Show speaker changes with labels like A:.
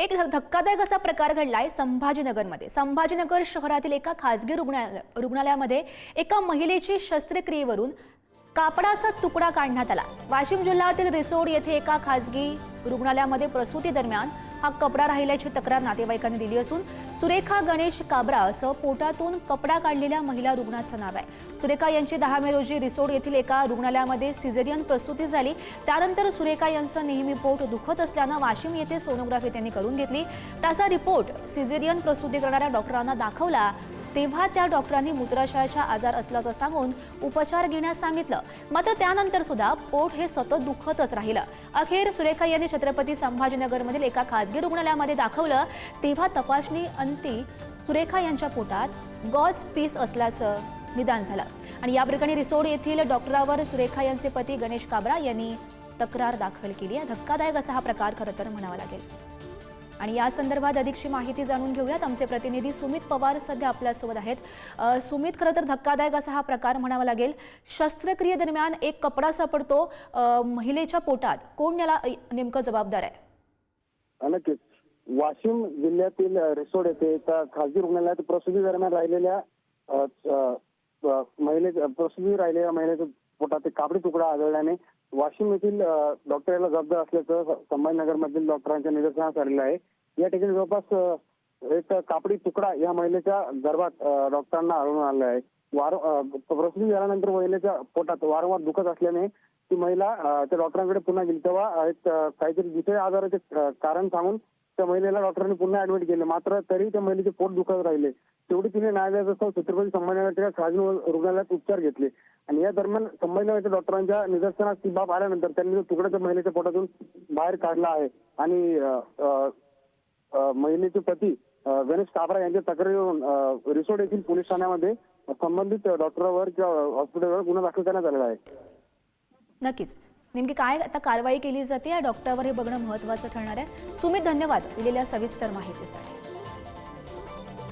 A: एक धक्कादायक असा प्रकार घडलाय संभाजीनगरमध्ये. संभाजीनगर शहरातील एका खासगी रुग्णालय रुग्णालयामध्ये एका महिलेची शस्त्रक्रियेवरून कापडाचा तुकडा काढण्यात आला. वाशिम जिल्ह्यातील रिसोड येथे एका खासगी रुग्णालयामध्ये प्रसूती दरम्यान हा कपडा राहिल्याची तक्रार नातेवाईकांनी दिली असून सुरेखा गणेश काबरा असं पोटातून कपडा काढलेल्या महिला रुग्णाचं नाव आहे. सुरेखा यांची दहा मे रोजी रिसोड येथील एका रुग्णालयामध्ये सिझेरियन प्रसूती झाली. त्यानंतर सुरेखा यांचं नेहमी पोट दुखत असल्यानं वाशिम येथे सोनोग्राफी त्यांनी करून घेतली. त्याचा रिपोर्ट सिझेरियन प्रसूती करणाऱ्या डॉक्टरांना दाखवला तेव्हा त्या डॉक्टरांनी मूत्राशयाचा आजार असल्याचं सांगून उपचार घेण्यास सांगितलं. मात्र त्यानंतर सुद्धा पोट हे सतत दुखतच राहिलं. अखेर सुरेखा यांनी छत्रपती संभाजीनगरमधील एका खासगी रुग्णालयामध्ये दाखवलं तेव्हा तपासणी अंती सुरेखा यांच्या पोटात गॉज पीस असल्याचं निदान झालं. आणि या प्रकरणी रिसोड येथील डॉक्टरावर सुरेखा यांचे पती गणेश काबरा यांनी तक्रार दाखल केली. आहे धक्कादायक असा हा प्रकार खरं तर म्हणावा लागेल. आणि या संदर्भात अधिकची माहिती जाणून घेऊयात. आमचे प्रतिनिधी सुमित पवार सध्या आपल्यासोबत आहेत. सुमित खरं तर धक्कादायक असा हा प्रकार म्हणावा लागेल. शस्त्रक्रियेदरम्यान एक कपडा सापडतो महिलेच्या पोटात. कोण याला नेमकं जबाबदार आहे?
B: नक्कीच. वाशिम जिल्ह्यातील रिसोड येथे एका खासगी रुग्णालयात प्रसूती दरम्यान राहिलेल्या महिलेच्या महिले प्रसूती राहिलेल्या महिलेच्या पोटात कापडी तुकडा आढळल्याने वाशिम येथील डॉक्टर याला जबाबदार असल्याचं संभाजीनगर मधील डॉक्टरांच्या निदर्शनास आलेलं आहे. या ठिकाणी जवळपास एक कापडी तुकडा या महिलेच्या गर्भात डॉक्टरांना आढळून आला आहे. वार प्रसूती झाल्यानंतर महिलेच्या पोटात वारंवार दुखत असल्याने ती महिला त्या डॉक्टरांकडे पुन्हा गेली. तेव्हा एक काहीतरी दुसऱ्या आजाराचे कारण सांगून त्या महिलेला डॉक्टरांनी पुन्हा ऍडमिट केले. मात्र तरी त्या महिलेचे पोट दुखत राहिले. तेवढी तिने न्यायालयासह छत्रपती संभाजीनगरच्या खाजगी रुग्णालयात उपचार घेतले. आणि या दरम्यान संभाजीनगरच्या डॉक्टरांच्या निदर्शनास ती बाब आल्यानंतर त्यांनी तो तुकडा त्या महिलेच्या पोटातून बाहेर काढला आहे. आणि महिलेचे पती गणेश काबरा यांच्या तक्रारीवरून रिसोर्ट रिसोड येथील पोलीस ठाण्यामध्ये संबंधित डॉक्टरवर किंवा हॉस्पिटलवर गुन्हा दाखल करण्यात आलेला आहे.
A: नक्कीच. नेमकी काय आता कारवाई केली जाते या डॉक्टरवर हे बघणं महत्त्वाचं ठरणार आहे. सुमित धन्यवाद दिलेल्या सविस्तर माहितीसाठी.